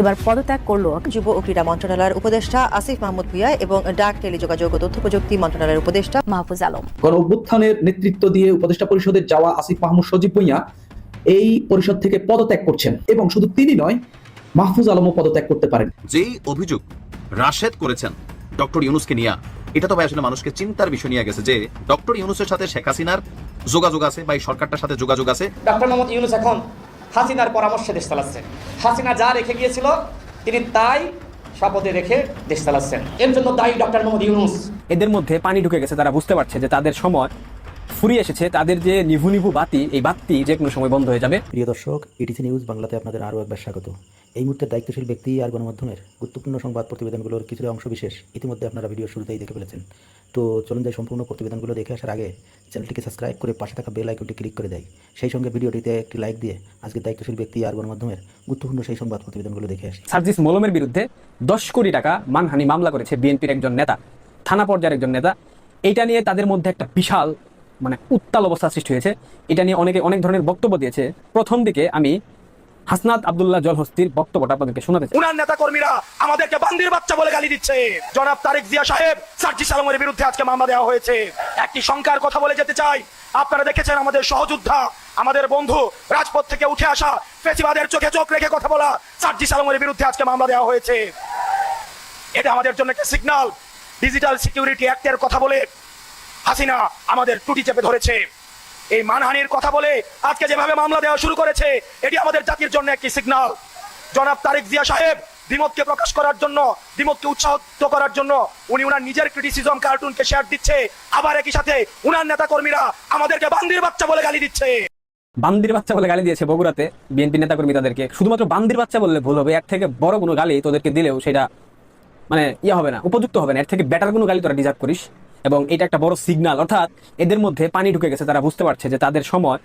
এবার পদত্যাগ করল যুব ও ক্রীড়া মন্ত্রণালয়ের উপদেষ্টা আসিফ মাহমুদ ভুইয়া এবং ডাক টেলিযোগাযোগ ও তথ্য প্রযুক্তি মন্ত্রণালয়ের উপদেষ্টা মাহফুজ আলম। গণ অভ্যুত্থানের নেতৃত্ব দিয়ে উপদেষ্টা পরিষদে যাওয়া আসিফ মাহমুদ সজীব ভুঁইয়া এই পরিষদ থেকে পদত্যাগ করছেন এবং শুধু তিনি নয় মাহফুজ আলমও পদত্যাগ করতে পারেন। যেই অভিযোগ রাশেদ করেছেন ডক্টর ইউনুসকে নিয়ে এটা তো ভাই আসলে মানুষকে চিন্তার বিষয় নিয়ে গেছে যে ডক্টর ইউনুসের সাথে শেখ হাসিনার যোগাযোগ আছে বা এই সরকারটার সাথে যোগাযোগ আছে। ডক্টর মোহাম্মদ ইউনুস এখন হাসিনার পরামর্শে দেশ চালাচ্ছেন। হাসিনা যা রেখে গিয়েছিল তিনি তাই শপথে রেখে দেশ চালাচ্ছেন। এর জন্য দায়ী ডক্টর মোহাম্মদ ইউনুস। এদের মধ্যে পানি ঢুকে গেছে তারা বুঝতে পারছে যে তাদের সময় ফুরিয়ে এসেছে তাদের যে নিভু নিভু বাতি এই বাতি যে কোনো সময় বন্ধ হয়ে যাবে। প্রিয় দর্শক ইটিসি নিউজ বাংলাতে আপনাদের আরও একবার স্বাগত। এই মুহূর্তে দায়িত্বশীল ব্যক্তি আর গণমাধ্যমের গুরুত্বপূর্ণ সংবাদ প্রতিবেদনগুলোর কিছুটা অংশ বিশেষ ইতিমধ্যে আপনারা ভিডিও শুরুতেই দেখে ফেলেছেন। তো চলুন যাই সম্পূর্ণ প্রতিবেদনগুলো দেখে আসার আগে চ্যানেলটিকে সাবস্ক্রাইব করে পাশে থাকা বেল আইকনটি ক্লিক করে দেয়। সেই সঙ্গে ভিডিওটিতে একটি লাইক দিয়ে আজকে দায়িত্বশীল ব্যক্তি আর গণমাধ্যমের গুরুত্বপূর্ণ সেই সংবাদ প্রতিবেদনগুলো দেখে আসি। সার্জিস মলমের বিরুদ্ধে দশ কোটি টাকা মানহানি মামলা করেছে বিএনপির একজন নেতা, থানা পর্যায়ের একজন নেতা। এইটা নিয়ে তাদের মধ্যে একটা বিশাল মানে উত্তাল অবস্থা সৃষ্টি হয়েছে। এটা নিয়ে অনেকে অনেক ধরনের বক্তব্য দিয়েছে। প্রথম দিকে আমি হাসনাত আবদুল্লাহ জলহস্তির বক্তব্যটা আপনাদেরকে শোনাতে। উনার নেতা কর্মীরা আমাদেরকে বান্দির বাচ্চা বলে গালি দিচ্ছে। জনাব তারেক জিয়া সাহেব, সার্জি সালামের বিরুদ্ধে আজকে মামলা দেওয়া হয়েছে। একটি শঙ্কার কথা বলে যেতে চাই। আপনারা দেখেছেন আমাদের সহযোদ্ধা, আমাদের বন্ধু, রাজপথ থেকে উঠে আসা ফেসিবাদের চোখে চোখ রেখে কথা বলা সার্জি সালামের বিরুদ্ধে আজকে মামলা দেওয়া হয়েছে। এটা আমাদের জন্য একটা সিগন্যাল ডিজিটাল সিকিউরিটি অ্যাক্টের কথা বলে হাসিনা আমাদের টুটি চেপে ধরেছে। এই মানহানির কথা বলে আজকে যেভাবে মামলা দেওয়া শুরু করেছে, এটি আমাদের জাতির জন্য একটি সিগন্যাল জনাব তারেক জিয়া সাহেব দ্বিমতকে প্রকাশ করার জন্য, দ্বিমতকে উৎসাহিত করার জন্য উনি উনার নিজের ক্রিটিসিজম কার্টুনকে শেয়ার দিচ্ছে, আবার একই সাথে উনার নেতা কর্মীরা আমাদেরকে বান্দির বাচ্চা বলে গালি দিচ্ছে। বান্দির বাচ্চা বলে গালি দিয়েছে বগুড়াতে, বিএনপি নেতাকর্মী তাদেরকে। শুধুমাত্র বান্দির বাচ্চা বললে ভুল হবে, এর থেকে বড় কোনো গালি তোদেরকে দিলেও সেটা মানে ইয়ে হবে না, উপযুক্ত হবে না, এর থেকে বেটার কোনো গালি তোরা ডিজার্ভ করিস। এবং এটা একটা বড় সিগন্যাল অর্থাৎ এদের মধ্যে পানি ঢুকে গেছে, তারা বুঝতে পারছে যে তাদের সময়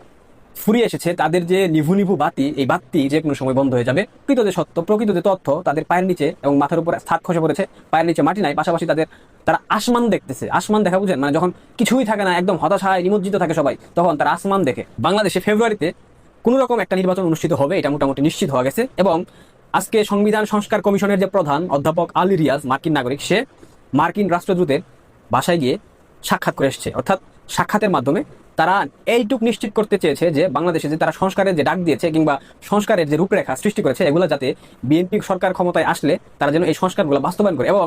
ফুরিয়ে এসেছে, তাদের যে নিভু নিভু বাতি, এই বাতি যে কোনো সময় বন্ধ হয়ে যাবে। প্রকৃত যে সত্য, প্রকৃত যে তথ্য তাদের পায়ের নিচে এবং মাথার উপর থাক খসে পড়েছে, পায়ের নিচে মাটি নাই, পাশাপাশি তাদের, তারা আসমান দেখতেছে। আসমান দেখা বুঝেন? মানে যখন কিছুই থাকে না, একদম হতাশায় নিমজ্জিত থাকে সবাই, তখন তারা আসমান দেখে। বাংলাদেশে ফেব্রুয়ারিতে কোনো রকম একটা নির্বাচন অনুষ্ঠিত হবে, এটা মোটামুটি নিশ্চিত হওয়া গেছে। এবং আজকে সংবিধান সংস্কার কমিশনের যে প্রধান অধ্যাপক আলী রিয়াজ, মার্কিন নাগরিক, সে মার্কিন রাষ্ট্রদূতের বাসায় গিয়ে সাক্ষাৎ করে এসছে। অর্থাৎ সাক্ষাতের মাধ্যমে তারা এইটুক নিশ্চিত করতে চেয়েছে যে বাংলাদেশে যে তারা সংস্কারের যে ডাক দিয়েছে কিংবা সংস্কারের যে রূপরেখা সৃষ্টি করেছে, এগুলো যাতে বিএনপি সরকার ক্ষমতায় আসলে তারা যেন এই সংস্কারগুলো বাস্তবায়ন করে এবং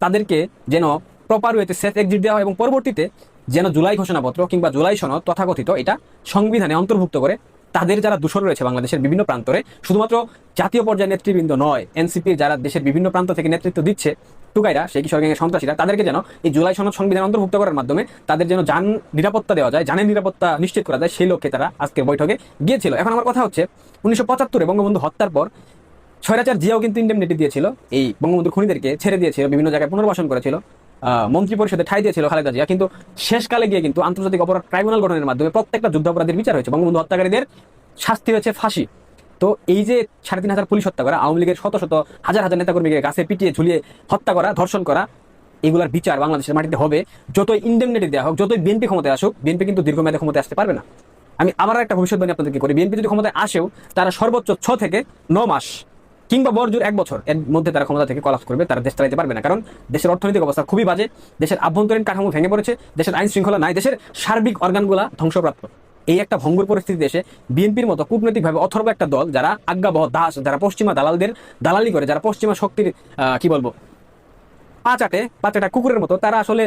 তাদেরকে যেন প্রপার ওয়েতে সেফ এক্সিট দেওয়া হয় এবং পরবর্তীতে যেন জুলাই ঘোষণাপত্র কিংবা জুলাই সনদ তথাকথিত এটা সংবিধানে অন্তর্ভুক্ত করে তাদের যারা দূষণ রয়েছে বাংলাদেশের বিভিন্ন প্রান্তরে, শুধুমাত্র জাতীয় পর্যায়ের নেতৃবৃন্দ নয় এনসিপির যারা দেশের বিভিন্ন প্রান্ত থেকে নেতৃত্ব দিচ্ছে, টুকাইরা, সেই কিশোর গ্যাংয়ের সন্ত্রাসীরা, তাদেরকে যেন এই জুলাই সনদ সংবিধান অন্তর্ভুক্ত করার মাধ্যমে তাদের যেন যান নিরাপত্তা দেওয়া যায় জানের নিরাপত্তা নিশ্চিত করা যায়, সেই লক্ষ্যে তারা আজকের বৈঠকে গিয়েছিল। এখন আমার কথা হচ্ছে, উনিশশো পঁচাত্তরে বঙ্গবন্ধু হত্যার পর ছয়রাচার জিয়াও কিন্তু ইন্ডেমনিটি দিয়েছিল, এই বঙ্গবন্ধু খুনিদেরকে ছেড়ে দিয়েছিল, বিভিন্ন জায়গায় পুনর্বাসন করেছিল। মন্ত্রী পরিষদে ঠাই দিয়েছিল খালেদা জিয়া, কিন্তু শেষকালে গিয়ে কিন্তু আন্তর্জাতিক অপরাধ ট্রাইব্যুনাল গঠনের মাধ্যমে প্রত্যেকটা যুদ্ধাপরাধীর বিচার হয়েছে। বঙ্গবন্ধু হত্যাকারীদের শাস্তি হয়েছে ফাঁসি। তো এই যে সাড়ে তিন হাজার পুলিশ হত্যা করা, আওয়ামী লীগের শত শত হাজার হাজার নেতাকর্মীকে গাছে পিটিয়ে ঝুলিয়ে হত্যা করা, ধর্ষণ করা, এগুলার বিচার বাংলাদেশের মাটিতে হবে। যতই ইন্ডেমনিটি দেওয়া হোক, যতই বিএনপি ক্ষমতায় আসুক বিএনপি কিন্তু দীর্ঘমেয়াদে ক্ষমতায় আসতে পারবে না। আমি আবার একটা ভবিষ্যৎবাণী আপনাদেরকে করি বিএনপি যদি ক্ষমতায় আসেও, তারা সর্বোচ্চ ছ থেকে ন মাস কিংবা বড়জোর এক বছর, এর মধ্যে তারা ক্ষমতা থেকে কলাপস করবে, তারা দেশ চালাতে পারবে না। কারণ দেশের অর্থনৈতিক অবস্থা খুবই বাজে, দেশের আভ্যন্তরীণ কাঠামো ভেঙে পড়েছে, দেশের আইন শৃঙ্খলা নাই, দেশের সার্বিক অর্গানগুলা ধ্বংসপ্রাপ্ত। এই একটা ভঙ্গুর পরিস্থিতি দেশে বিএনপির মতো কূটনৈতিকভাবে অথর্ব একটা দল, যারা আজ্ঞাবহ দাস, যারা পশ্চিমা দালালদের দালালি করে, যারা পশ্চিমা শক্তির কি বলব পা চাটে পা চাটা কুকুরের মতো, তারা আসলে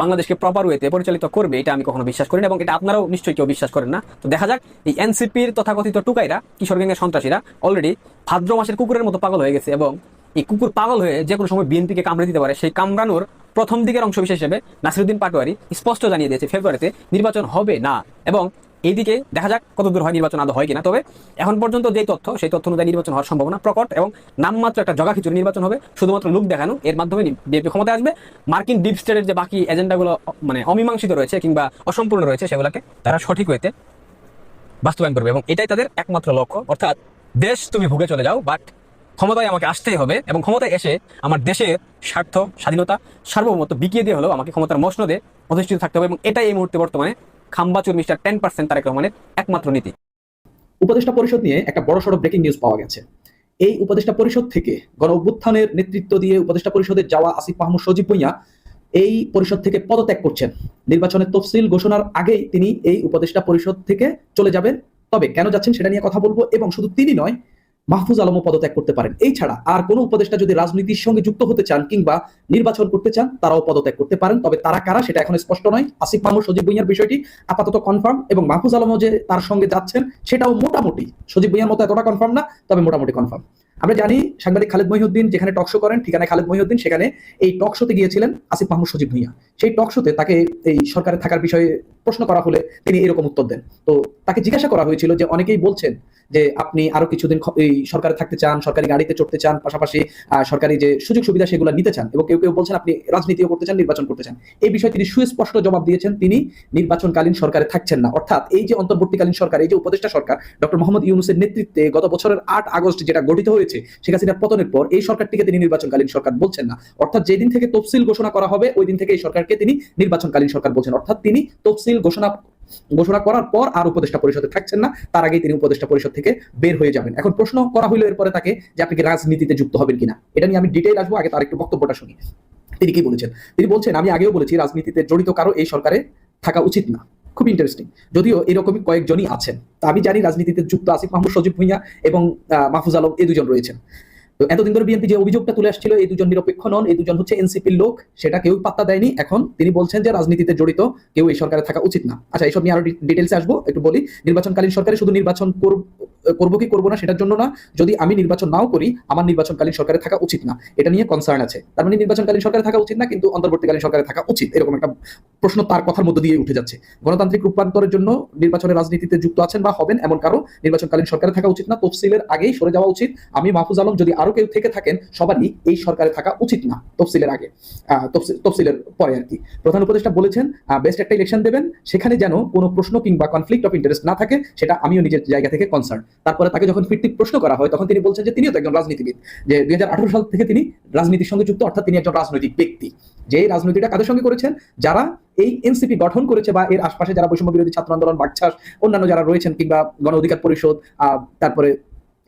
বাংলাদেশকে প্রপার ওয়েতে পরিচালিত করবে, এটা আমি কখনো বিশ্বাস করি না, এবং এটা আপনারাও নিশ্চয়ই কেউ বিশ্বাস করেন না। তো দেখা যাক, এই এনসিপির তথাকথিত টুকাইরা, কিশোর গ্যাংয়ের সন্ত্রাসীরা অলরেডি ভাদ্র মাসের কুকুরের মতো পাগল হয়ে গেছে, এবং এই কুকুর পাগল হয়ে যে কোনো সময় বিএনপিকে কামড়ে দিতে পারে, সেই কামড়ানোর প্রথম দিকের অংশ বিশেষ হিসেবে নাসিরুদ্দিন পাটোয়ারি স্পষ্ট জানিয়ে দিয়েছে, ফেব্রুয়ারিতে নির্বাচন হবে না, এবং এইদিকে দেখা যাক কতদূর হয় নির্বাচন আদৌ হয় কিনা। তবে এখন পর্যন্ত যে তথ্য, সেই তথ্য অনুযায়ী নির্বাচন হওয়ার সম্ভাবনা প্রকট এবং নামমাত্র একটা জগা খিচুড়ি নির্বাচন হবে, শুধুমাত্র লুক দেখানো, এর মাধ্যমে বিএনপি ক্ষমতায় আসবে। মার্কিন ডিপ স্টেটের যে বাকি এজেন্ডাগুলো মানে অমীমাংসিত রয়েছে কিংবা অসম্পূর্ণ রয়েছে সেগুলোকে তারা সঠিক হইতে বাস্তবায়ন করবে এবং এটাই তাদের একমাত্র লক্ষ্য। অর্থাৎ দেশ তুমি ভুগে চলে যাও বাট ক্ষমতায় আমাকে আসতেই হবে এবং ক্ষমতায় এসে আমার দেশের স্বার্থ, স্বাধীনতা, সার্বভৌমত্ব বিকিয়ে দিয়ে হলেও আমাকে ক্ষমতার মসনদে অধিষ্ঠিত থাকতে হবে এবং এটাই এই মুহূর্তে বর্তমানে খাম্বাচুর মিস্টার টেন পার্সেন্ট তারেক রহমানের একমাত্র নীতি। উপদেষ্টা পরিষদ নিয়ে একটা বড় সড় ব্রেকিং নিউজ পাওয়া গেছে। এই উপদেষ্টা পরিষদ থেকে গণ অভ্যুত্থানের নেতৃত্ব দিয়ে উপদেষ্টা পরিষদে যাওয়া আসিফ মাহমুদ, সজীব ভুঁইয়া এই পরিষদ থেকে পদত্যাগ করছেন। নির্বাচনের তফসিল ঘোষণার আগেই তিনি এই উপদেষ্টা পরিষদ থেকে চলে যাবেন। তবে কেন যাচ্ছেন সেটা নিয়ে কথা বলব এবং শুধু তিনি নয় মাহফুজ আলমও পদত্যাগ করতে পারেন। এই ছাড়া আর কোনো উপদেষ্টা যদি রাজনীতির সঙ্গে যুক্ত হতে চান কিংবা নির্বাচন করতে চান, তারাও পদত্যাগ করতে পারেন। তবে তারা কারা সেটা এখন স্পষ্ট নয়। আসিফ মাহমুদ, সজীব ভুঁইয়ার বিষয়টি আপাতত কনফার্ম এবং মাহফুজ আলমও যে তার সঙ্গে যাচ্ছেন, সেটাও মোটামুটি। সজীব ভুঁইয়ার মতো এতটা কনফার্ম না, তবে মোটামুটি কনফার্ম আমরা জানি সাংবাদিক খালেদ মহিউদ্দিন যেখানে টক শো করেন, ঠিকানায় খালেদ মহিউদ্দিন, সেখানে এই টক শোতে গিয়েছিলেন আসিফ মাহমুদ, সজীব ভুঁইয়া। সেই টক শোতে তাকে এই সরকারে থাকার বিষয়ে প্রশ্ন করা হলে তিনি এরকম উত্তর দেন। তো তাকে জিজ্ঞাসা করা হয়েছিল যে অনেকেই বলছেন যে আপনি আরও কিছুদিন এই সরকারে থাকতে চান, সরকারি গাড়িতে চড়তে চান, পাশাপাশি সরকারি যে সুযোগ সুবিধা সেগুলো নিতে চান এবং কেউ কেউ বলছেন আপনি রাজনীতিও করতে চান, নির্বাচন করতে চান। এই বিষয়ে তিনি সুস্পষ্ট জবাব দিয়েছেন, তিনি নির্বাচনকালীন সরকারে থাকছেন না। অর্থাৎ এই যে অন্তর্বর্তীকালীন সরকার, এই যে উপদেষ্টা সরকার, ডক্টর মোহাম্মদ ইউনুসের নেতৃত্বে গত বছরের আট আগস্ট যেটা গঠিত হয়েছে, শেখ হাসিনার পতনের পর এই সরকারটিকে তিনি নির্বাচনকালীন সরকার বলছেন না। অর্থাৎ যেদিন থেকে তফসিল ঘোষণা করা হবে, ওই দিন থেকে এই সরকারকে তিনি নির্বাচনকালীন সরকার বলছেন। অর্থাৎ তিনি তফসিল ঘোষণা ঘোষণা করার পর আর উপদেষ্টা পরিষদে থাকছেন না, তার আগেই তিনি উপদেষ্টা পরিষদ থেকে বের হয়ে যাবেন। এখন প্রশ্ন করা হইল এরপরে তাকে যে আপনি কি রাজনীতিতে যুক্ত হবেন কিনা? এটা নিয়ে আমি ডিটেইল আসব, আগে তার একটু বক্তব্যটা শুনি। তিনি কি বলেছেন? তিনি বলছেন, আমি আগেও বলেছি, রাজনীতিতে জড়িত কারও এই সরকারে থাকা উচিত না। খুব ইন্টারেস্টিং যদিও এরকমই কয়েকজনই আছেন। তা আমি জানি রাজনীতিতে যুক্ত আসিফ মাহমুদ, সজীব ভুঁইয়া এবং মাহফুজ আলম এই দুজন রয়েছেন। তো এতদিন ধরে বিএনপি যে অভিযোগটা তুলে আসছিল, এই দুজন নিরপেক্ষ নন, এই দুজন হচ্ছে এনসিপির লোক, সেটা কেউ পাত্তা দেয়নি। এখন তিনি বলছেন যে রাজনীতিতে জড়িত, কেউ এই সরকারে থাকা উচিত না। আচ্ছা এইসব নিয়ে আরও ডিটেলসে আসব, একটু বলি। নির্বাচনকালীন সরকারে শুধু নির্বাচন করব- কি করব না, সেটার জন্য না, যদি আমি নির্বাচন নাও করি, আমার নির্বাচনকালীন সরকারে থাকা উচিত না। এটা নিয়ে কনসার্ন আছে। তার মানে নির্বাচনকালীন সরকারে থাকা উচিত না, কিন্তু অন্তর্বর্তীকালীন সরকারে থাকা উচিত, এরকম একটা প্রশ্ন তার কথার মধ্যে দিয়ে উঠে যাচ্ছে। গণতান্ত্রিক রূপান্তরের জন্য নির্বাচনের রাজনীতিতে যুক্ত আছেন বা হবেন এমন কারও, নির্বাচনকালীন সরকারে থাকা উচিত না, তফসিলের আগেই সরে যাওয়া উচিত। আমি মাহফুজ আলম, যদি আরও কেউ থেকে থাকেন, সবারই এই সরকারে থাকা উচিত না তফসিলের আগে। তফসিলের পরে আর কি। প্রধান উপদেষ্টা বলেছেন বেস্ট একটা ইলেকশন দেবেন, সেখানে যেন কোনো প্রশ্ন কিংবা কনফ্লিক্ট অফ ইন্টারেস্ট না থাকে, সেটা আমিও নিজের জায়গা থেকে কনসার্ন তারপরে তাকে যখন ফিরতি প্রশ্ন করা হয়, তখন তিনি বলছেন যে তিনিও তো একজন রাজনীতিবিদ, যে দুই হাজার আঠারো সাল থেকে তিনি রাজনীতির সঙ্গে যুক্ত, অর্থাৎ তিনি একজন রাজনৈতিক ব্যক্তি। যে রাজনীতিটা কাদের সঙ্গে করেছেন? যারা এই এনসিপি গঠন করেছে বা এর আশপাশে যারা বৈষম্য বিরোধী ছাত্র আন্দোলন বাকছাস অন্যান্য যারা রয়েছেন কিংবা গণ অধিকার পরিষদ তারপরে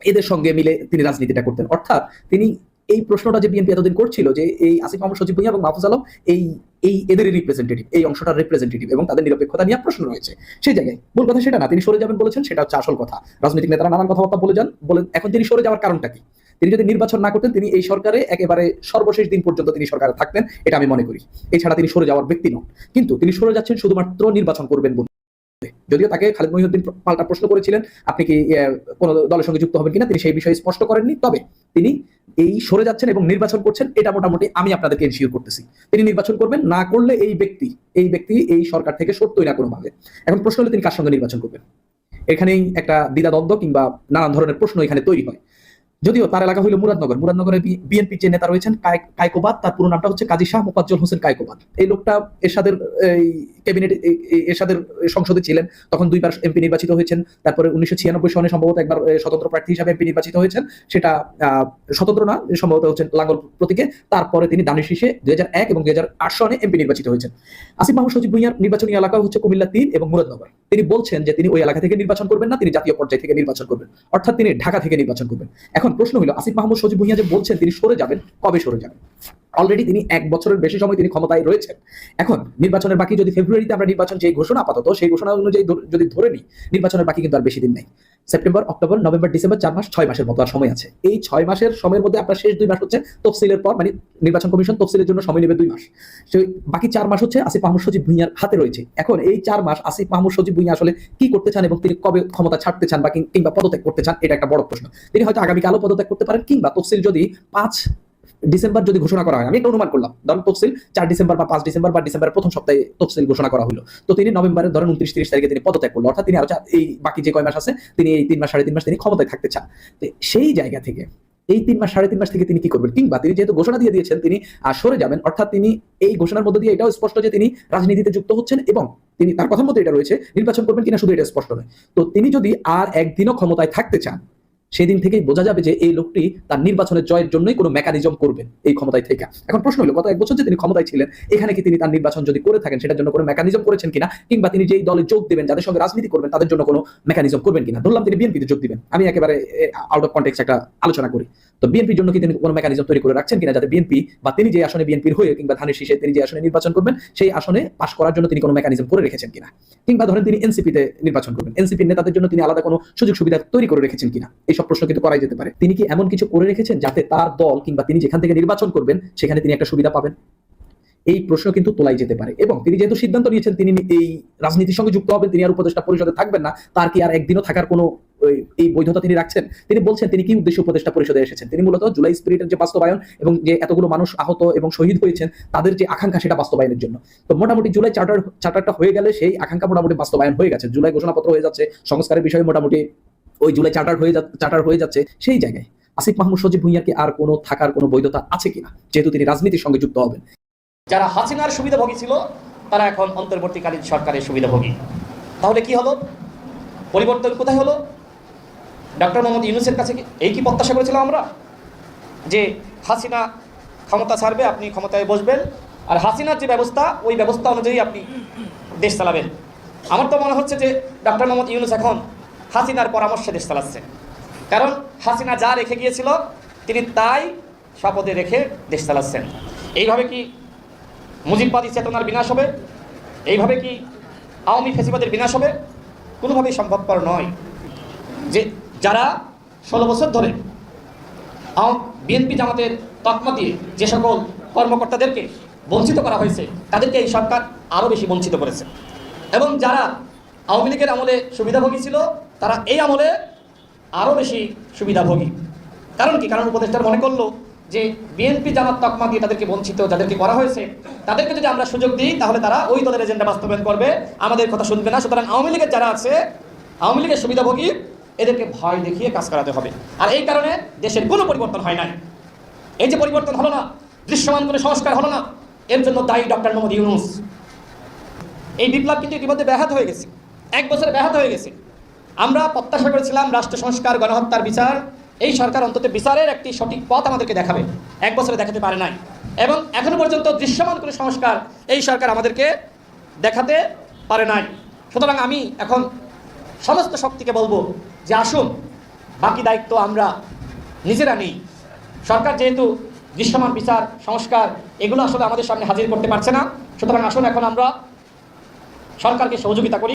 এদের সঙ্গে মিলে তিনি রাজনীতিটা করতেন। অর্থাৎ তিনি এই প্রশ্নটা যে বিএনপি এতদিন করছিল যে এই আসিফ মাহমুদ, সজীব ভুঁইয়া এবং মাহফুজ আলম এই এই এদের রিপ্রেজেন্টেটিভ এই অংশটার রিপ্রেজেন্টেটিভ এবং তাদের নিরপেক্ষতা নিয়ে প্রশ্ন রয়েছে। সেই জায়গায় মূল কথা সেটা না, তিনি সরে যাবেন বলেছেন, সেটা হচ্ছে আসল কথা। রাজনৈতিক নেতারা নানান কথাবার্তা বলে যান, বলে এখন তিনি সরে যাওয়ার কারণটা কি? তিনি যদি নির্বাচন না করতেন, তিনি এই সরকারে একেবারে সর্বশেষ দিন পর্যন্ত তিনি সরকারে থাকতেন, এটা আমি মনে করি। এছাড়া তিনি সরে যাওয়ার ব্যক্তি নন। কিন্তু তিনি সরে যাচ্ছেন শুধুমাত্র নির্বাচন করবেন বলে। যদিও তাকে খালেদ মহিউদ্দিন পাল্টা প্রশ্ন করেছিলেন, আপনি কি কোন দলের সঙ্গে যুক্ত হবেন কিনা, তিনি সেই বিষয়ে স্পষ্ট করেননি। তবে তিনি এই সরে যাচ্ছেন এবং নির্বাচন করছেন, এটা মোটামুটি আমি আপনাদেরকে এনশিওর করতেছি। তিনি নির্বাচন করবেন, না করলে এই ব্যক্তি এই ব্যক্তি এই সরকার থেকে সত্যই না কোনোভাবে। এখন প্রশ্ন হলে তিনি কার সঙ্গে নির্বাচন করবেন? এখানেই একটা দ্বিধাদ্বন্দ্ব কিংবা নানান ধরনের প্রশ্ন এখানে তৈরি হয়। যদিও তার এলাকা হলো মুরাদনগর। মুরাদনগরে বিএনপি যে নেতা রয়েছেন কায়কোবাদ তার পুরো নামটা হচ্ছে কাজী শাহ মোফাজ্জল হোসেন কায়কোবাদ এই লোকটা এরশাদের, এই ক্যাবিনেট এরশাদের সংসদে ছিলেন। তখন দুইবার এমপি নির্বাচিত হয়েছেন। তারপরে উনিশশো ছিয়ানব্বই সনে সম্ভবত একবার স্বতন্ত্র প্রার্থী হিসাবে এমপি নির্বাচিত হয়েছেন। সেটা স্বতন্ত্র না, সম্ভবত হচ্ছেন লাঙ্গল প্রতীকে। তারপরে তিনি দানিশ শীষে দুই হাজার এক এবং দুই হাজার আট সনে এমপি নির্বাচিত হয়েছেন। আসিফ মাহমুদ সজিব ভুঁইয়ার নির্বাচনী এলাকা হচ্ছে কুমিল্লা তিন এবং মুরাদনগর। তিনি বলছেন যে তিনি ওই এলাকা থেকে নির্বাচন করবেন না, তিনি জাতীয় পর্যায় থেকে নির্বাচন করবেন। অর্থাৎ তিনি ঢাকা থেকে নির্বাচন করবেন। এখন প্রশ্ন হলো আসিফ মাহমুদ সজিব ভুঁইয়া যে বলছেন তিনি সরে যাবেন কবে সরে যাবেন? অলরেডি তিনি এক বছরের বেশি সময় তিনি ক্ষমতায় রয়েছেন। এখন নির্বাচনের বাকি যদি ফেব্রুয়ারিতে আমরা নির্বাচন যে ঘোষণা আপাতত, সেই ঘোষণা অনুযায়ী যদি ধরে নিই, নির্বাচনের বাকি কিন্তু আর বেশি দিন নেই। সেপ্টেম্বর অক্টোবর নভেম্বর ডিসেম্বর চার মাস, ছয় মাসের মতো আর সময় আছে। এই ছয় মাসের সময়ের মধ্যে আপনার শেষ দুই মাস হচ্ছে তফসিলের পর মানে নির্বাচন কমিশন তফসিলের জন্য সময় নেবে দুই মাস। সেই বাকি চার মাস হচ্ছে আসিফ মাহমুদ সজিব ভুঁইয়ার হাতে রয়েছে। এখন এই চার মাস আসিফ মাহমুদ সজিব ভুঁইয়া আসলে কি করতে চান এবং তিনি কবে ক্ষমতা ছাড়তে চান বা কিংবা পদত্যাগ করতে চান, এটা একটা বড় প্রশ্ন। তিনি হয়তো আগামীকালও পদত্যাগ করতে পারেন, কিংবা তফসিল যদি পাঁচ ডিসেম্বর যদি ঘোষণা করা হয়, আমি একটা অনুমান করলাম। ধরেন তফসিল চার ডিসেম্বর বা পাঁচ ডিসেম্বর বা ডিসেম্বরের প্রথম সপ্তাহে তফসিল ঘোষণা করা হলো। তো তিনি নভেম্বরের ধরেন উনত্রিশ তিরিশ তারিখে তিনি পদত্যাগ করল। অর্থাৎ তিনি আরও এই বাকি যে কয় মাস আছে, তিনি এই তিন মাস, সাড়ে তিন মাস তিনি ক্ষমতায় থাকতে চান। তো সেই জায়গা থেকে, এই তিন মাস, সাড়ে তিন মাস থেকে তিনি কি করবেন? কিংবা তিনি যেহেতু ঘোষণা দিয়ে দিয়েছেন, তিনি সরে যাবেন। অর্থাৎ তিনি এই ঘোষণার মধ্যে দিয়ে এটাও স্পষ্ট যে তিনি রাজনীতিতে যুক্ত হচ্ছেন এবং তিনি, তার কথার মধ্যে এটা রয়েছে, নির্বাচন করবেন কিনা শুধু এটা স্পষ্ট নয়। তো তিনি যদি আর একদিনও ক্ষমতায় থাকতে চান সেদিন থেকেই বোঝা যাবে যে এই লোকটি তার নির্বাচনের জয়ের জন্যই কোনো মেকানিজম করবেন এই ক্ষমতায় থেকে। এখন প্রশ্ন হলো, গত এক বছর যে তিনি ক্ষমতায় ছিলেন, এখানে কি তিনি তার নির্বাচন যদি করে থাকেন, সেটার জন্য কোনো মেকানিজম করেছেন কিনা? কিংবা তিনি যেই দলে যোগ দেবেন, যাদের সঙ্গে রাজনীতি করবেন, তাদের জন্য কোনো মেকানিজম করবেন কিনা? ধরলাম তিনি বিএনপিতে যোগ দিবেন। আমি একেবারে আউট অফ কন্টেক্স একটা আলোচনা করি। তো বিএনপির জন্য কি তিনি কোনো মেকানিজম তৈরি করে রাখছেন কিনা? যাতে বিএনপি বা তিনি যে আসনে বিএনপির হয়ে কিংবা ধানের শীষে তিনি যে আসনে নির্বাচন করবেন, সেই আসনে পাশ করার জন্য তিনি কোনো মেকানিজম করে রেখেছেন কিনা? কিংবা ধরেন তিনি এনসিপিতে নির্বাচন করবেন। এনসিপির নেতাদের জন্য তিনি আলাদা কোনো সুযোগ সুবিধা তৈরি করে রেখেছেন কিনা? এইসব প্রশ্ন কিন্তু করাই যেতে পারে। তিনি কি এমন কিছু করে রেখেছেন যাতে তার দল কিংবা তিনি যেখান থেকে নির্বাচন করবেন, সেখানে তিনি একটা সুবিধা পাবেন? এই প্রশ্ন কিন্তু তোলাই যেতে পারে এবং তিনি যেহেতু সিদ্ধান্ত নিয়েছেন, তিনি এই রাজনীতির সঙ্গে যুক্ত হবেন, তিনি আর উপদেষ্টা পরিষদে থাকবেন না, তার কি আর একদিনও থাকার কোনো এই বৈধতা তিনি রাখছেন? তিনি বলছেন তিনি কি উদ্দেশ্যে উপদেষ্টা পরিষদে এসেছেন? তিনি মূলত জুলাই স্পিরিটের যে বাস্তবায়ন এবং যে এতগুলো মানুষ আহত এবং শহীদ হয়েছেন, তাদের যে আকাঙ্ক্ষা সেটা বাস্তবায়নের জন্য। তো মোটামুটি জুলাই চার্টার, চার্টারটা হয়ে গেলে সেই আকাঙ্ক্ষা মোটামুটি বাস্তবায়ন হয়ে গেছে। জুলাই ঘোষণাপত্র হয়ে যাচ্ছে, সংস্কারের বিষয়ে মোটামুটি ওই জুলাই চার্টার হয়ে চার্টার হয়ে যাচ্ছে সেই জায়গায়। আসিফ মাহমুদ, সজীব ভুঁইয়ার আর কোনো থাকার কোনো বৈধতা আছে কিনা? যেহেতু তিনি রাজনীতির সঙ্গে যুক্ত হবেন। যারা হাসিনার সুবিধাভোগী ছিল, তারা এখন অন্তর্বর্তীকালীন সরকারের সুবিধাভোগী। তাহলে কি হলো? পরিবর্তন কোথায় হলো? ডক্টর মোহাম্মদ ইউনুসের কাছে এই কি প্রত্যাশা করেছিলাম আমরা? যে হাসিনা ক্ষমতা ছাড়বে, আপনি ক্ষমতায় বসবেন, আর হাসিনার যে ব্যবস্থা, ওই ব্যবস্থা অনুযায়ী আপনি দেশ চালাবেন। আমার তো মনে হচ্ছে যে ডক্টর মোহাম্মদ ইউনুস এখন হাসিনার পরামর্শে দেশ চালাচ্ছে। কারণ হাসিনা যা রেখে গিয়েছিল, তিনি তাই শপথে রেখে দেশ চালাচ্ছেন। এইভাবে কি মুজিববাদী চেতনার বিনাশ হবে? এইভাবে কি আওয়ামী ফেসিবাদের বিনাশ হবে? কোনোভাবেই সম্ভবপর নয়। যে যারা ষোলো বছর ধরে বিএনপি জামাতের তকমা দিয়ে যে সকল কর্মকর্তাদেরকে বঞ্চিত করা হয়েছে, তাদেরকে এই সরকার আরও বেশি বঞ্চিত করেছে। এবং যারা আওয়ামী লীগের আমলে সুবিধাভোগী ছিল, তারা এই আমলে আরও বেশি সুবিধাভোগী। কারণ কি? কারণ উপদেষ্টার মনে করল যে, বিএনপি জামাত তকমা দিয়ে তাদেরকে বঞ্চিত, যাদেরকে করা হয়েছে, তাদেরকে যদি আমরা সুযোগ দিই, তাহলে তারা ওই দলের এজেন্ডা বাস্তবায়ন করবে, আমাদের কথা শুনবে না। সুতরাং আওয়ামী লীগের যারা আছে, আওয়ামী লীগের সুবিধাভোগী, এদেরকে ভয় দেখিয়ে কাজ করাতে হবে। আর এই কারণে দেশের কোনো পরিবর্তন হয় নাই। এই যে পরিবর্তন হলো না, দৃশ্যমান কোনো সংস্কার হলো না, এর জন্য দায়ী ডক্টর মোহাম্মদ ইউনুস। এই বিপ্লব কিন্তু ইতিমধ্যে ব্যাহত হয়ে গেছে। এক বছরে ব্যাহত হয়ে গেছে। আমরা প্রত্যাশা করেছিলাম রাষ্ট্র সংস্কার, গণহত্যার বিচার। এই সরকার অন্তত বিচারের একটি সঠিক পথ আমাদেরকে দেখাবে। এক বছরে দেখাতে পারে নাই। এবং এখনও পর্যন্ত দৃশ্যমান কোনো সংস্কার এই সরকার আমাদেরকে দেখাতে পারে নাই। সুতরাং আমি এখন সমস্ত শক্তিকে বলব যে আসুন, বাকি দায়িত্ব আমরা নিজেরা নেই। সরকার যেহেতু দৃশ্যমান বিচার, সংস্কার, এগুলো আসলে আমাদের সামনে হাজির করতে পারছে না। সুতরাং আসুন এখন আমরা সরকারকে সহযোগিতা করি।